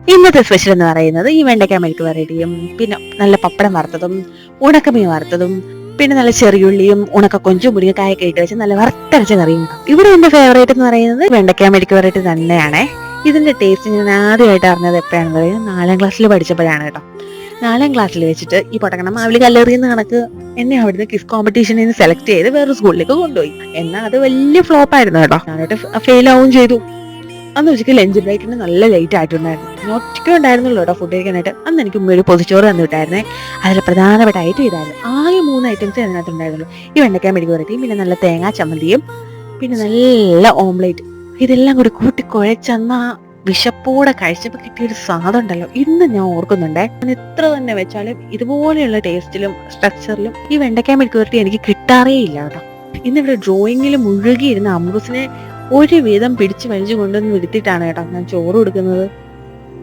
ഇന്നത്തെ സ്പെഷ്യൽ എന്ന് പറയുന്നത് ഈ വെണ്ടയ്ക്ക മെഴുക്ക് വരട്ടിയും പിന്നെ നല്ല പപ്പടം വറുത്തതും ഉണക്കമീൻ വറുത്തതും പിന്നെ നല്ല ചെറിയുള്ളിയും ഉണക്ക കൊഞ്ചും മുരിങ്ങക്കായൊക്കെ ഇട്ട് വെച്ച് നല്ല വറുത്തരച്ച കറിയും ഇവിടെ എന്റെ ഫേവറേറ്റ് എന്ന് പറയുന്നത് വെണ്ടയ്ക്ക മെഴുക്ക് വരട്ടി തന്നെയാണ്. ഇതിന്റെ ടേസ്റ്റ് ഞാൻ ആദ്യമായിട്ട് അറിഞ്ഞത് എപ്പോഴാണെന്ന് പറയുന്നത് നാലാം ക്ലാസ്സിൽ പഠിച്ചപ്പോഴാണ് കേട്ടോ. നാലാം ക്ലാസ്സിൽ വെച്ചിട്ട് ഈ പൊട്ടക്കണം മാവിലി കല്ലെറിയുന്ന കണക്ക് എന്നെ അവിടുന്ന് കിസ് കോമ്പറ്റീഷനിൽ നിന്ന് സെലക്ട് ചെയ്ത് വേറൊരു സ്കൂളിലേക്ക് കൊണ്ടുപോയി. എന്നാൽ അത് വലിയ ഫ്ലോപ്പ് ആയിരുന്നു കേട്ടോ. ഞാനോട്ട് ഫെയിൽ ആവുകയും ചെയ്തു. അന്ന് ഉച്ചയ്ക്ക് ലഞ്ച് ബ്രേക്കിന് നല്ല ലേറ്റ് ആയിട്ടുണ്ടായിരുന്നു. ഒറ്റയ്ക്ക് ഉണ്ടായിരുന്നുള്ളൂ ഫുഡ് കഴിക്കാനായിട്ട്. അന്ന് എനിക്ക് ഒരു പൊതിച്ചോറ് തന്നു വിട്ടായിരുന്നേ. അതിൽ പ്രധാനപ്പെട്ട ഐറ്റം ഇതായിരുന്നു ആകെ മൂന്ന് ഐറ്റംസ് അതിനകത്ത് ഉണ്ടായിരുന്നുള്ളൂ ഈ വെണ്ടയ്ക്ക മെഴുകു വരട്ടിയും പിന്നെ നല്ല തേങ്ങാ ചമ്മന്തിയും പിന്നെ നല്ല ഓംലേറ്റ് ഇതെല്ലാം കൂടി കൂട്ടി കുഴച്ചെന്ന വിശപ്പോടെ കഴിച്ചപ്പോൾ കിട്ടിയൊരു സ്വാദം ഉണ്ടല്ലോ. ഇന്ന് ഞാൻ ഓർക്കുന്നുണ്ടേ. ഞാൻ എത്ര തന്നെ വെച്ചാലും ഇതുപോലെയുള്ള ടേസ്റ്റിലും സ്ട്രക്ചറിലും ഈ വെണ്ടയ്ക്ക മെഴുകു വരട്ടി എനിക്ക് കിട്ടാറേ ഇല്ല കേട്ടോ. ഇന്നിവിടെ ഡ്രോയിങ്ങിൽ മുഴുകിയിരുന്ന അമ്പൂസിനെ ഒരു വീതം പിടിച്ചു വലിച്ചു കൊണ്ടുവന്ന് വിടുത്തിട്ടാണ് കേട്ടോ ഞാൻ ചോറ് കൊടുക്കുന്നത്.